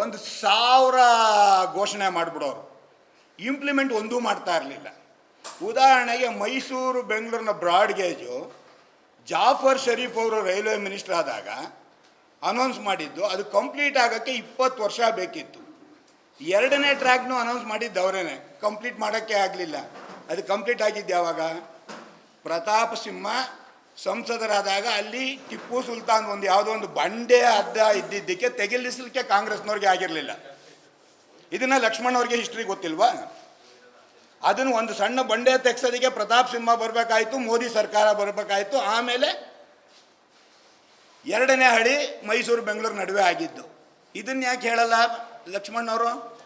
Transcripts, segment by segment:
ಒಂದು ಸಾವಿರ ಘೋಷಣೆ ಮಾಡಿಬಿಡೋರು. ಇಂಪ್ಲಿಮೆಂಟ್ ಒಂದೂ ಮಾಡ್ತಾ ಇರಲಿಲ್ಲ. ಉದಾಹರಣೆಗೆ ಮೈಸೂರು, ಬೆಂಗಳೂರಿನ ಬ್ರಾಡ್ಗೇಜು ಜಾಫರ್ ಶರೀಫ್ ಅವರು ರೈಲ್ವೆ ಮಿನಿಸ್ಟರ್ ಆದಾಗ ಅನೌನ್ಸ್ ಮಾಡಿದ್ದು, ಅದು ಕಂಪ್ಲೀಟ್ ಆಗೋಕ್ಕೆ ಇಪ್ಪತ್ತು ವರ್ಷ ಬೇಕಿತ್ತು. ಎರಡನೇ ಟ್ರ್ಯಾಕ್ನು ಅನೌನ್ಸ್ ಮಾಡಿದ್ದು ಅವರೇನೆ. ಕಂಪ್ಲೀಟ್ ಮಾಡೋಕ್ಕೆ ಆಗಲಿಲ್ಲ. ಅದು ಕಂಪ್ಲೀಟ್ ಆಗಿದ್ದು ಯಾವಾಗ ಪ್ರತಾಪ್ ಸಿಂಹ ಸಂಸದರಾದಾಗ ಅಲ್ಲಿ ಟಿಪ್ಪು ಸುಲ್ತಾನ್ ಒಂದು ಯಾವುದೋ ಒಂದು ಬಂಡೆ ಅಡ್ಡ ಇದ್ದಿದ್ದಕ್ಕೆ ತೆಗೆಲಿಸಲಿಕ್ಕೆ ಕಾಂಗ್ರೆಸ್ನವ್ರಿಗೆ ಆಗಿರಲಿಲ್ಲ. ಇದನ್ನ ಲಕ್ಷ್ಮಣವ್ರಿಗೆ ಹಿಸ್ಟ್ರಿ ಗೊತ್ತಿಲ್ವಾ? ಅದನ್ನು ಒಂದು ಸಣ್ಣ ಬಂಡೆ ತೆಗ್ಸೋದಕ್ಕೆ ಪ್ರತಾಪ್ ಸಿಂಹ ಬರಬೇಕಾಯ್ತು, ಮೋದಿ ಸರ್ಕಾರ ಬರಬೇಕಾಯ್ತು, ಆಮೇಲೆ ಎರಡನೇ ಹಳಿ ಮೈಸೂರು, ಬೆಂಗಳೂರು ನಡುವೆ ಆಗಿದ್ದು. ಇದನ್ನ ಯಾಕೆ ಹೇಳಲ್ಲ ಲಕ್ಷ್ಮಣ್ಣವರು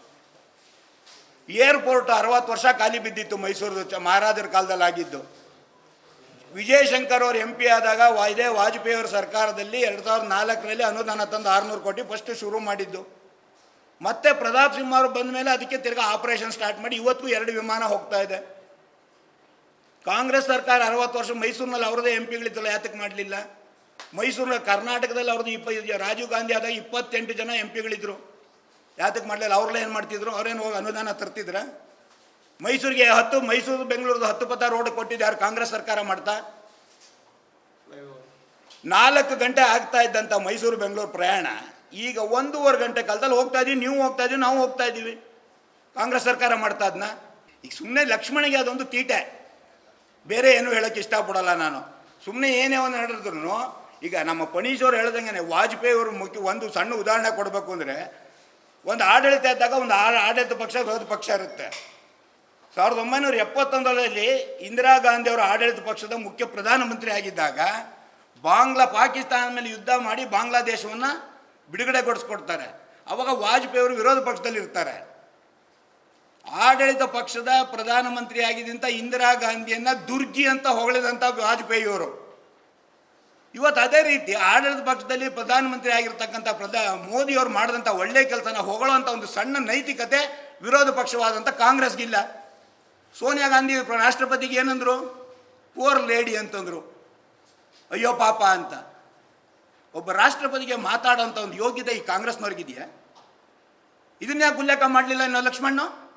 ಏರ್ಪೋರ್ಟ್ ಅರವತ್ತು ವರ್ಷ ಖಾಲಿ ಬಿದ್ದಿತ್ತು ಮೈಸೂರು, ಮಹಾರಾಜರ ಕಾಲದಲ್ಲಿ ಆಗಿದ್ದು. ವಿಜಯಶಂಕರ್ ಅವರು ಎಂ ಪಿ ಆದಾಗ ಇದೇ ವಾಜಪೇಯಿ ಅವರ ಸರ್ಕಾರದಲ್ಲಿ ಎರಡು ಸಾವಿರದ ನಾಲ್ಕರಲ್ಲಿ ಅನುದಾನ ತಂದು ಆರುನೂರು ಕೋಟಿ ಫಸ್ಟ್ ಶುರು ಮಾಡಿದ್ದು. ಮತ್ತೆ ಪ್ರತಾಪ್ ಸಿಂಹ ಅವರು ಬಂದ ಮೇಲೆ ಅದಕ್ಕೆ ತಿರ್ಗಾ ಆಪರೇಷನ್ ಸ್ಟಾರ್ಟ್ ಮಾಡಿ ಇವತ್ತಿಗೂ ಎರಡು ವಿಮಾನ ಹೋಗ್ತಾ ಇದೆ. ಕಾಂಗ್ರೆಸ್ ಸರ್ಕಾರ ಅರವತ್ತು ವರ್ಷ ಮೈಸೂರಿನಲ್ಲಿ ಅವ್ರದ್ದೇ ಎಂ ಪಿಗಳಿದ್ದಲ್ಲ ಯಾತಕ್ಕೆ ಮಾಡಲಿಲ್ಲ? ಮೈಸೂರಿನ ಕರ್ನಾಟಕದಲ್ಲಿ ಅವ್ರದ್ದು ಇಪ್ಪ, ರಾಜೀವ್ ಗಾಂಧಿ ಆದಾಗ ಇಪ್ಪತ್ತೆಂಟು ಜನ ಎಂ ಪಿಗಳಿದ್ರು ಯಾತಕ್ಕೆ ಮಾಡಲಿಲ್ಲ? ಅವ್ರಲ್ಲೇ ಏನು ಮಾಡ್ತಿದ್ರು? ಅವ್ರೇನು ಹೋಗಿ ಅನುದಾನ ತರ್ತಿದ್ರ? ಮೈಸೂರಿಗೆ ಹತ್ತು, ಮೈಸೂರು ಬೆಂಗಳೂರು ಹತ್ತು ಪಥ ರೋಡ್ ಕೊಟ್ಟಿದ್ದು ಯಾರು ಕಾಂಗ್ರೆಸ್ ಸರ್ಕಾರ ಮಾಡ್ತಾ? ನಾಲ್ಕು ಗಂಟೆ ಆಗ್ತಾ ಇದ್ದಂಥ ಮೈಸೂರು, ಬೆಂಗಳೂರು ಪ್ರಯಾಣ, ಈಗ ಒಂದೂವರೆ ಗಂಟೆ ಕಾಲದಲ್ಲಿ ಹೋಗ್ತಾ ಇದೀವಿ, ನೀವು ಹೋಗ್ತಾ ಇದೀವಿ, ನಾವು ಹೋಗ್ತಾ ಇದ್ದೀವಿ ಕಾಂಗ್ರೆಸ್ ಸರ್ಕಾರ ಮಾಡ್ತಾ ಅದನ್ನ ಈಗ ಸುಮ್ಮನೆ ಲಕ್ಷ್ಮಣಿಗೆ ಅದೊಂದು ತೀಟೆ. ಬೇರೆ ಏನು ಹೇಳೋಕ್ಕೆ ಇಷ್ಟಪಡಲ್ಲ ನಾನು. ಸುಮ್ಮನೆ ಏನೇ ಒಂದು ಹೇಳಿದ್ರು ಈಗ ನಮ್ಮ ಪಣೀಶವ್ರು ಹೇಳ್ದಂಗೆ ವಾಜಪೇಯಿ ಅವರು ಮುಖ್ಯ, ಒಂದು ಸಣ್ಣ ಉದಾಹರಣೆ ಕೊಡಬೇಕು ಅಂದರೆ, ಒಂದು ಆಡಳಿತ ಇದ್ದಾಗ ಒಂದು ಆಡಳಿತ ಪಕ್ಷ ವಿರೋಧ ಪಕ್ಷ ಇರುತ್ತೆ. ಸಾವಿರದ ಒಂಬೈನೂರ ಎಪ್ಪತ್ತೊಂದರಲ್ಲಿ ಇಂದಿರಾ ಗಾಂಧಿ ಅವರ ಆಡಳಿತ ಪಕ್ಷದ ಮುಖ್ಯ ಪ್ರಧಾನಮಂತ್ರಿ ಆಗಿದ್ದಾಗ ಬಾಂಗ್ಲಾ ಪಾಕಿಸ್ತಾನ ಮೇಲೆ ಯುದ್ಧ ಮಾಡಿ ಬಾಂಗ್ಲಾದೇಶವನ್ನು ಬಿಡುಗಡೆಗೊಳಿಸ್ಕೊಡ್ತಾರೆ. ಅವಾಗ ವಾಜಪೇಯಿ ಅವರು ವಿರೋಧ ಪಕ್ಷದಲ್ಲಿ ಇರ್ತಾರೆ. ಆಡಳಿತ ಪಕ್ಷದ ಪ್ರಧಾನಮಂತ್ರಿ ಆಗಿದ್ದಂಥ ಇಂದಿರಾ ಗಾಂಧಿಯನ್ನ ದುರ್ಗಿ ಅಂತ ಹೊಗಳಿದಂಥ ವಾಜಪೇಯಿಯವರು ಇವತ್ತು ಅದೇ ರೀತಿ ಆಡಳಿತ ಪಕ್ಷದಲ್ಲಿ ಪ್ರಧಾನಮಂತ್ರಿ ಆಗಿರ್ತಕ್ಕಂಥ ಪ್ರಧಾ ಮೋದಿಯವರು ಮಾಡಿದಂಥ ಒಳ್ಳೆಯ ಕೆಲಸನ ಹೊಗಳುವಂಥ ಒಂದು ಸಣ್ಣ ನೈತಿಕತೆ ವಿರೋಧ ಪಕ್ಷವಾದಂಥ ಕಾಂಗ್ರೆಸ್ಗಿಲ್ಲ. ಸೋನಿಯಾ ಗಾಂಧಿ ರಾಷ್ಟ್ರಪತಿಗೆ ಏನಂದ್ರು? ಪೂರ್ ಲೇಡಿ ಅಂತಂದ್ರು. ಅಯ್ಯೋ ಪಾಪ ಅಂತ. ಒಬ್ಬ ರಾಷ್ಟ್ರಪತಿಗೆ ಮಾತಾಡೋಂಥ ಒಂದು ಯೋಗ್ಯತೆ ಈ ಕಾಂಗ್ರೆಸ್ನವ್ರಿಗಿದೆಯಾ? ಇದನ್ನ ಯಾಕೆ ಉಲ್ಲೇಖ ಮಾಡಲಿಲ್ಲ ಇನ್ನು ಲಕ್ಷ್ಮಣ್ಣು?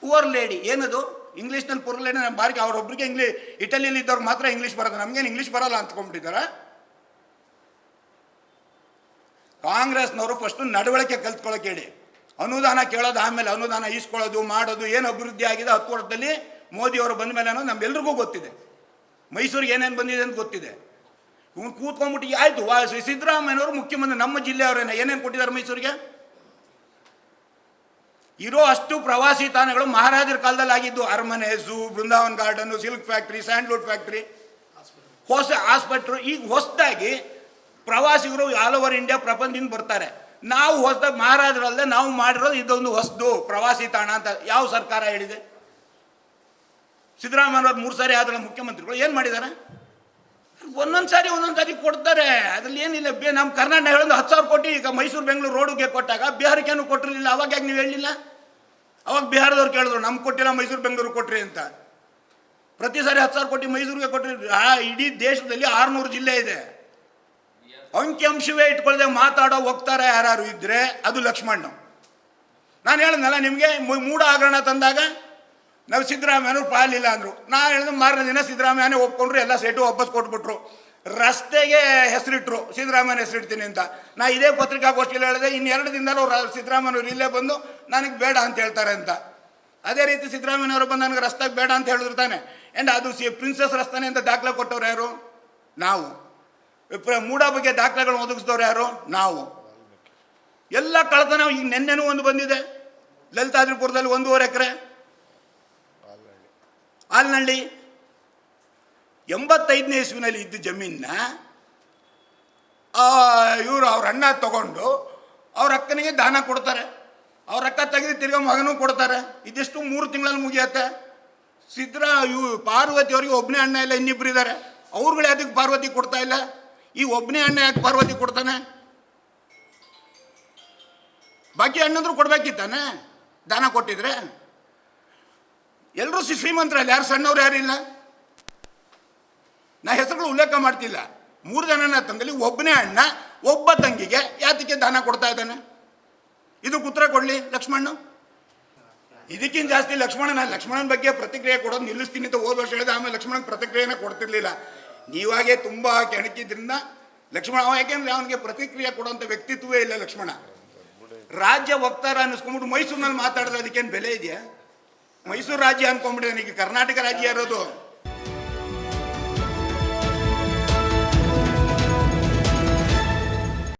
ಪೂರ್ ಲೇಡಿ ಏನದು? ಇಂಗ್ಲೀಷ್ನಲ್ಲಿ ಪೂರ್ ಲೇಡಿ ನಮ್ಮ ಬಾರಿಗೆ ಅವ್ರೊಬ್ರಿಗೆ ಇಂಗ್ಲೀಷ್ ಇಟಲಿಯಲ್ಲಿ ಇದ್ದವ್ರಿಗೆ ಮಾತ್ರ ಇಂಗ್ಲೀಷ್ ಬರೋದು. ನಮಗೇನು ಇಂಗ್ಲೀಷ್ ಬರಲ್ಲ ಅಂತ್ಕೊಂಡ್ಬಿಟ್ಟಿದ್ದಾರೆ ಕಾಂಗ್ರೆಸ್ನವರು ಫಸ್ಟು ನಡವಳಿಕೆ ಕಲ್ತ್ಕೊಳ್ಳೋಕೆ ಹೇಳಿ. ಅನುದಾನ ಕೇಳೋದು ಆಮೇಲೆ ಅನುದಾನ ಈಸ್ಕೊಳ್ಳೋದು ಮಾಡೋದು ಏನು ಅಭಿವೃದ್ಧಿ ಆಗಿದೆ ಹತ್ತು ವರ್ಷದಲ್ಲಿ ಮೋದಿ ಅವರು ಬಂದ ಮೇಲೆ ಅನ್ನೋದು ನಮ್ಮೆಲ್ರಿಗೂ ಗೊತ್ತಿದೆ. ಮೈಸೂರಿಗೆ ಏನೇನು ಬಂದಿದೆ ಅಂತ ಗೊತ್ತಿದೆ. ಇವ್ನು ಕೂತ್ಕೊಂಡ್ಬಿಟ್ಟು ಆಯಿತು, ವಾ ಸಿದ್ದರಾಮಯ್ಯನವರು ಮುಖ್ಯಮಂತ್ರಿ, ನಮ್ಮ ಜಿಲ್ಲೆಯವರೇನ ಏನೇನು ಕೊಟ್ಟಿದ್ದಾರೆ ಮೈಸೂರಿಗೆ? ಇರೋ ಅಷ್ಟು ಪ್ರವಾಸಿ ತಾಣಗಳು ಮಹಾರಾಜರ ಕಾಲದಲ್ಲಿ ಆಗಿದ್ದು ಅರಮನೆ zoo Brindavan garden, silk factory, sandalwood factory, ಹೊಸ ಆಸ್ಪತ್ರೆ ಈಗ ಹೊಸದಾಗಿ ಪ್ರವಾಸಿಗರು ಆಲ್ ಓವರ್ ಇಂಡಿಯಾ ಪ್ರಪಂಚದಿಂದ ಬರ್ತಾರೆ. ನಾವು ಹೊಸದಾಗಿ ಮಹಾರಾಜರಲ್ಲದೆ ನಾವು ಮಾಡಿರೋದು ಇದೊಂದು ಹೊಸದು, ಪ್ರವಾಸಿ ತಾಣ ಅಂತ ಯಾವ ಸರ್ಕಾರ ಹೇಳಿದೆ? ಸಿದ್ದರಾಮಯ್ಯವ್ರು ಮೂರು ಸಾರಿ ಆದ್ರೆ ಮುಖ್ಯಮಂತ್ರಿಗಳು ಏನು ಮಾಡಿದ್ದಾರೆ? ಒಂದೊಂದು ಸಾರಿ ಒಂದೊಂದು ಸಾರಿ ಕೊಡ್ತಾರೆ. ಅದ್ರಲ್ಲಿ ಏನಿಲ್ಲ, ಬೇ ನಮ್ಮ ಕರ್ನಾಟಕ ಹೇಳೋದು ಹತ್ತು ಸಾವಿರ ಕೋಟಿ ಈಗ ಮೈಸೂರು, ಬೆಂಗಳೂರು ರೋಡಿಗೆ ಕೊಟ್ಟಾಗ ಬಿಹಾರಕ್ಕೇನು ಕೊಟ್ಟಿರಲಿಲ್ಲ? ಅವಾಗ ಯಾಕೆ ನೀವು ಹೇಳಲಿಲ್ಲ ಅವಾಗ ಬಿಹಾರದವ್ರು ಕೇಳಿದ್ರು, ನಮ್ಗೆ ಕೊಟ್ಟಿಲ್ಲ ಮೈಸೂರು, ಬೆಂಗಳೂರು ಕೊಟ್ರಿ ಅಂತ. ಪ್ರತಿ ಸಾರಿ ಹತ್ತು ಸಾವಿರ ಕೋಟಿ ಮೈಸೂರಿಗೆ ಕೊಟ್ಟಿರಿ ಇಡೀ ದೇಶದಲ್ಲಿ ಆರುನೂರು ಜಿಲ್ಲೆ ಇದೆ. ಅಂಕಿಅಂಶವೇ ಇಟ್ಕೊಳ್ಳದೆ ಮಾತಾಡೋ ಹೋಗ್ತಾರೆ ಯಾರು ಇದ್ರೆ ಅದು ಲಕ್ಷ್ಮಣ್ಣ. ನಾನು ಹೇಳಿದ್ನಲ್ಲ ನಿಮಗೆ ಮೂಡ ಆಗರಣ ತಂದಾಗ ನಾವು ಸಿದ್ದರಾಮಯ್ಯನವ್ರು ಪಾಲಿಲ್ಲ ಅಂದರು. ನಾನು ಹೇಳಿದ ಮಾರನೇ ದಿನ ಸಿದ್ದರಾಮಯ್ಯನೇ ಒಪ್ಕೊಂಡ್ರು, ಎಲ್ಲ ಸೇಟು ವಾಪಸ್ ಕೊಟ್ಬಿಟ್ರು. ರಸ್ತೆಗೆ ಹೆಸರಿಟ್ರು, ಸಿದ್ದರಾಮಯ್ಯನ ಹೆಸರಿಡ್ತೀನಿ ಅಂತ. ನಾ ಇದೇ ಪತ್ರಿಕಾಗೋಷ್ಠಿಯಲ್ಲಿ ಹೇಳಿದೆ ಇನ್ನೆರಡು ದಿನದಲ್ಲೂ ಸಿದ್ದರಾಮಯ್ಯವ್ರು ಇಲ್ಲೇ ಬಂದು ನನಗೆ ಬೇಡ ಅಂತ ಹೇಳ್ತಾರೆ ಅಂತ. ಅದೇ ರೀತಿ ಸಿದ್ದರಾಮಯ್ಯನವರು ಬಂದು ನನಗೆ ರಸ್ತೆಗೆ ಬೇಡ ಅಂತ ಹೇಳಿದ್ರು ತಾನೆ. ಆ್ಯಂಡ್ ಅದು ಸಿ, ಪ್ರಿನ್ಸಸ್ ರಸ್ತಾನೆ ಅಂತ ದಾಖಲೆ ಕೊಟ್ಟವ್ರು ಯಾರು? ನಾವು. ಮೂಡ ಬಗ್ಗೆ ದಾಖಲೆಗಳು ಒದಗಿಸಿದವ್ರು ಯಾರು? ನಾವು. ಎಲ್ಲ ಕಳ್ತನ ಈಗ ನೆನ್ನೆನೂ ಒಂದು ಬಂದಿದೆ. ಲಲಿತಾದ್ರಿಪುರದಲ್ಲಿ ಒಂದೂವರೆ ಎಕರೆ. ಆಲ್ನಳ್ಳಿ ಎಂಬತ್ತೈದನೇ ಇಸ್ವಿನಲ್ಲಿ ಇದ್ದ ಜಮೀನ ಇವರು ಅವ್ರ ಅಣ್ಣ ತಗೊಂಡು ಅವ್ರ ಅಕ್ಕನಿಗೆ ದಾನ ಕೊಡ್ತಾರೆ. ಅವ್ರ ಅಕ್ಕ ತೆಗೆದು ತಿರ್ಗ ಮಗನೂ ಕೊಡ್ತಾರೆ. ಇದಿಷ್ಟು ಮೂರು ತಿಂಗಳಲ್ಲಿ ಮುಗಿಯತ್ತೆ. ಸಿದ್ರ ಇವು ಪಾರ್ವತಿ ಅವರಿಗೆ ಒಬ್ಬನೇ ಅಣ್ಣ ಇಲ್ಲ ಇನ್ನಿಬ್ಬರಿದ್ದಾರೆ ಅವ್ರುಗಳು ಯಾವ್ದಕ್ಕೆ ಪಾರ್ವತಿ ಕೊಡ್ತಾ ಇಲ್ಲ. ಈ ಒಬ್ಬನೇ ಅಣ್ಣ ಯಾಕೆ ಪಾರ್ವತಿ ಕೊಡ್ತಾನೆ? ಬಾಕಿ ಅಣ್ಣಂದ್ರು ಕೊಡ್ಬೇಕಿತ್ತಾನೆ? ದಾನ ಕೊಟ್ಟಿದ್ರೆ? ಎಲ್ಲರೂ ಶ್ರೀಮಂತರಲ್ಲಿ, ಯಾರು ಸಣ್ಣವ್ರು ಯಾರಿಲ್ಲ ನಾ ಹೆಸರುಗಳು ಉಲ್ಲೇಖ ಮಾಡ್ತಿಲ್ಲ. ಮೂರು ಜನನ ತಂಗಲಿ ಒಬ್ಬನೇ ಅಣ್ಣ, ಒಬ್ಬ ತಂಗಿಗೆ ಯಾತಕ್ಕೆ ದಾನ ಕೊಡ್ತಾ ಇದ್ದಾನೆ? ಇದಕ್ಕೆ ಉತ್ತರ ಕೊಡಲಿ ಲಕ್ಷ್ಮಣ್ಣ? ಇದಕ್ಕಿಂತ ಜಾಸ್ತಿ ಲಕ್ಷ್ಮಣನ ಲಕ್ಷ್ಮಣನ ಬಗ್ಗೆ ಪ್ರತಿಕ್ರಿಯೆ ಕೊಡೋದು ನಿಲ್ಲಿಸ್ತೀನಿ ಅಂತ ಹೋದ ವರ್ಷ ಹೇಳಿದ, ಆಮೇಲೆ ಲಕ್ಷ್ಮಣನ ಪ್ರತಿಕ್ರಿಯೆನ ಕೊಡ್ತಿರ್ಲಿಲ್ಲ. ನೀವಾಗೆ ತುಂಬ ಕೆಣಕಿದ್ರಿಂದ ಲಕ್ಷ್ಮಣ, ಅವ ಯಾಕೆಂದ್ರೆ ಅವನಿಗೆ ಪ್ರತಿಕ್ರಿಯೆ ಕೊಡುವಂಥ ವ್ಯಕ್ತಿತ್ವವೇ ಇಲ್ಲ ಲಕ್ಷ್ಮಣ. ರಾಜ್ಯ ವಕ್ತಾರ ಅನ್ನಿಸ್ಕೊಂಡ್ಬಿಟ್ಟು ಮೈಸೂರಿನಲ್ಲಿ ಮಾತಾಡಿದ್ರೆ ಅದಕ್ಕೇನು ಬೆಲೆ ಇದೆಯಾ? ಮೈಸೂರು ರಾಜ್ಯ ಅನ್ಕೊಂಡ್ಬಿಟ್ಟಿದ್ದಾನೆ ನನಗೆ ಕರ್ನಾಟಕ ರಾಜ್ಯ ಇರೋದು